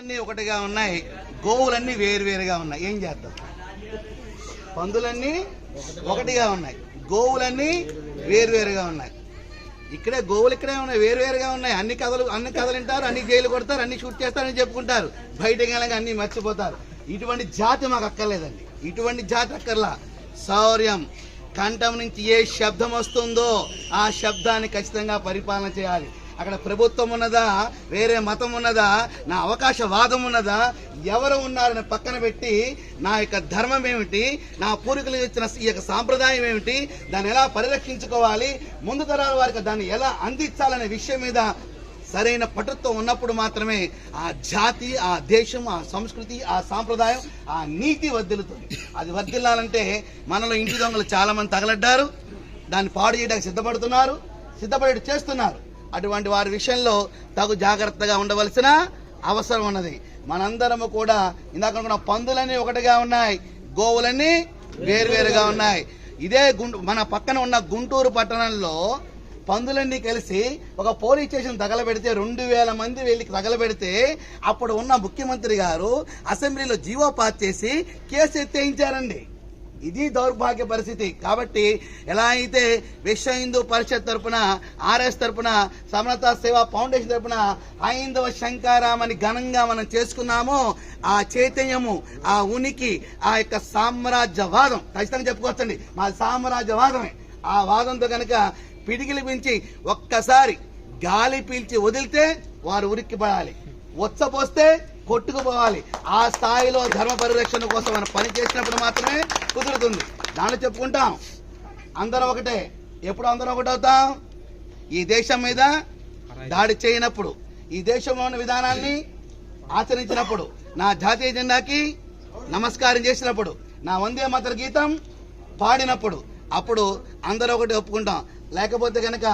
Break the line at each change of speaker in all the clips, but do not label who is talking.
పందులన్నీ ఒకటిగా ఉన్నాయి. గోవులన్నీ వేరువేరుగా ఉన్నాయి. ఏం చేద్దాం? పందులన్నీ ఒకటిగా ఉన్నాయి. గోవులన్నీ వేరువేరుగా ఉన్నాయి. ఇక్కడే గోవులు ఇక్కడే ఉన్నాయి వేరువేరుగా ఉన్నాయి. అన్ని కథలు అన్ని కథలు వింటారు అన్ని జైలు కొడతారు అన్ని షూట్ చేస్తారని చెప్పుకుంటారు. బయటకి వెళ్ళగా అన్ని మర్చిపోతారు. ఇటువంటి జాతి మాకు అక్కర్లేదండి. ఇటువంటి జాతి అక్కర్లా. శౌర్యం. కంఠం నుంచి ఏ శబ్దం వస్తుందో ఆ శబ్దాన్ని ఖచ్చితంగా పరిపాలన చేయాలి. అక్కడ ప్రభుత్వం ఉన్నదా? వేరే మతం ఉన్నదా? నా అవకాశవాదం ఉన్నదా? ఎవరు ఉన్నారని పక్కన పెట్టి నా యొక్క ధర్మం ఏమిటి? నా పూర్వీకులు ఇచ్చిన ఈ యొక్క సాంప్రదాయం ఏమిటి? దాన్ని ఎలా పరిరక్షించుకోవాలి? ముందు తరాల వారికి దాన్ని ఎలా అందించాలనే విషయం మీద సరైన పటుత్వం ఉన్నప్పుడు మాత్రమే ఆ జాతి ఆ దేశం ఆ సంస్కృతి ఆ సాంప్రదాయం ఆ నీతి వర్ధిల్లుతుంది. అది వర్దిల్లాలంటే మనలో ఇంటి దొంగలు చాలామంది తగలడ్డారు. దాన్ని పాడు చేయడానికి సిద్ధపడుతున్నారు. సిద్ధపడి చేస్తున్నారు. అటువంటి వారి విషయంలో తగు జాగ్రత్తగా ఉండవలసిన అవసరం ఉన్నది. మనందరము కూడా ఇందాక అనుకున్న పందులన్నీ ఒకటిగా ఉన్నాయి గోవులన్నీ వేరువేరుగా ఉన్నాయి. ఇదే గుంటూ మన పక్కన ఉన్న గుంటూరు పట్టణంలో పందులన్నీ కలిసి ఒక పోలీస్ స్టేషన్ తగలబెడితే రెండు వేల మంది వీళ్ళకి తగలబెడితే అప్పుడు ఉన్న ముఖ్యమంత్రి గారు అసెంబ్లీలో జీవో పాస్ చేసి కేసు ఎత్తేయించారండి. ఇది దౌర్భాగ్య పరిస్థితి. కాబట్టి ఎలా అయితే విశ్వ హిందూ పరిషత్ తరపున ఆర్ఎస్ తరపున సమరతా సేవా ఫౌండేషన్ తరపున హైందవ శంకారామని ఘనంగా మనం చేసుకున్నామో ఆ చైతన్యము ఆ ఉనికి ఆ యొక్క సామ్రాజ్యవాదం ఖచ్చితంగా చెప్పుకోవచ్చండి. మా సామ్రాజ్యవాదమే. ఆ వాదంతో కనుక పిడికిలి పెంచి ఒక్కసారి గాలి పీల్చి వదిలితే వారు ఉరికి పడాలి వచ్చపోస్తే కొట్టుకుపోవాలి. ఆ స్థాయిలో ధర్మ పరిరక్షణ కోసం మనం పని చేసినప్పుడు మాత్రమే కుదురుతుంది. దాన్ని చెప్పుకుంటాం. అందరం ఒకటే. ఎప్పుడు అందరం ఒకటవుతాం ఈ దేశం మీద దాడి చేయనప్పుడు ఈ దేశంలో ఉన్న విధానాన్ని ఆచరించినప్పుడు నా జాతీయ జెండాకి నమస్కారం చేసినప్పుడు నా వందే మాతర గీతం పాడినప్పుడు అప్పుడు అందరూ ఒకటి ఒప్పుకుంటాం. లేకపోతే కనుక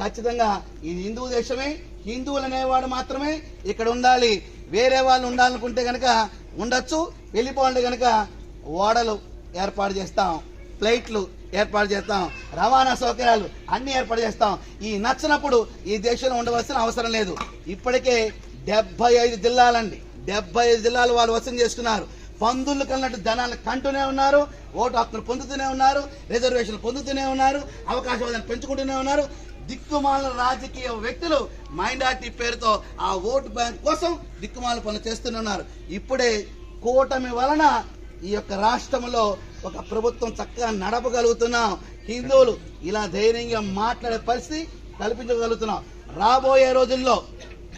ఖచ్చితంగా ఇది హిందూ దేశమే హిందువులు అనేవాడు మాత్రమే ఇక్కడ ఉండాలి. వేరే వాళ్ళు ఉండాలనుకుంటే కనుక ఉండొచ్చు. వెళ్ళిపోండి కనుక ఓడలు ఏర్పాటు చేస్తాం. ఫ్లైట్లు ఏర్పాటు చేస్తాం. రవాణా సౌకర్యాలు అన్నీ ఏర్పాటు చేస్తాం. ఈ నచ్చినప్పుడు ఈ దేశంలో ఉండవలసిన అవసరం లేదు. ఇప్పటికే డెబ్బై ఐదు జిల్లాలండి. డెబ్బై ఐదు జిల్లాలు వాళ్ళు వసూలు చేసుకున్నారు. పందులు కన్నట్టు జనాలు కంటూనే ఉన్నారు. ఓటు హక్కులు పొందుతూనే ఉన్నారు. రిజర్వేషన్లు పొందుతూనే ఉన్నారు. అవకాశవాదాన్ని పెంచుకుంటూనే ఉన్నారు. దిక్కుమాల రాజకీయ వ్యక్తులు మైనార్టీ పేరుతో ఆ ఓటు బ్యాంక్ కోసం దిక్కుమాల పనులు చేస్తున్నారు. ఇప్పుడే కూటమి వలన ఈ యొక్క రాష్ట్రంలో ఒక ప్రభుత్వం చక్కగా నడపగలుగుతున్నాం. హిందువులు ఇలా ధైర్యంగా మాట్లాడే పరిస్థితి కల్పించగలుగుతున్నాం. రాబోయే రోజుల్లో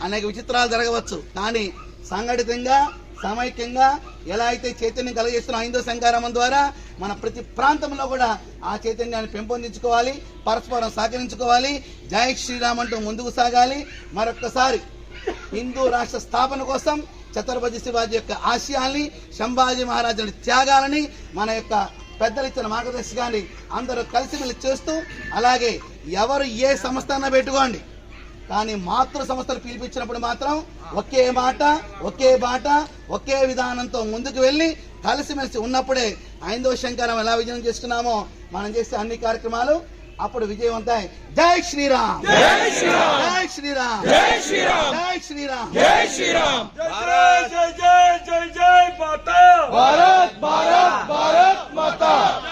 అనేక విచిత్రాలు జరగవచ్చు. కానీ సంఘటితంగా సమైక్యంగా ఎలా అయితే చైతన్యం కలిగిస్తున్న హిందూ సంఘారామం ద్వారా మన ప్రతి ప్రాంతంలో కూడా ఆ చైతన్యాన్ని పెంపొందించుకోవాలి పరస్పరం సహకరించుకోవాలి జై శ్రీరామ్ అంటూ ముందుకు సాగాలి. మరొక్కసారి హిందూ రాష్ట్ర స్థాపన కోసం ఛత్రపతి శివాజీ యొక్క ఆశయాల్ని సంభాజీ మహారాజుని త్యాగాలని మన యొక్క పెద్దలు ఇచ్చిన మార్గదర్శకాన్ని అందరూ కలిసిమెలిసి చేస్తూ అలాగే ఎవరు ఏ సంస్థ పెట్టుకోండి. కానీ మాతృ సంస్థలు పిలిపించినప్పుడు మాత్రం ఒకే మాట ఒకే బాట ఒకే విధానంతో ముందుకు వెళ్ళి కలిసిమెలిసి ఉన్నప్పుడే ఐందో శంకరం ఎలా విజయం చేసుకున్నామో మనం చేసే అన్ని కార్యక్రమాలు అప్పుడు విజయవంతాయి. జై శ్రీరామ్. జై శ్రీరామ్. జై శ్రీరామ్.
జై శ్రీరామ్.
జై శ్రీరామ్.
జై జై జై జై మాతా. భారత్ భారత్
భారత్ మాతా.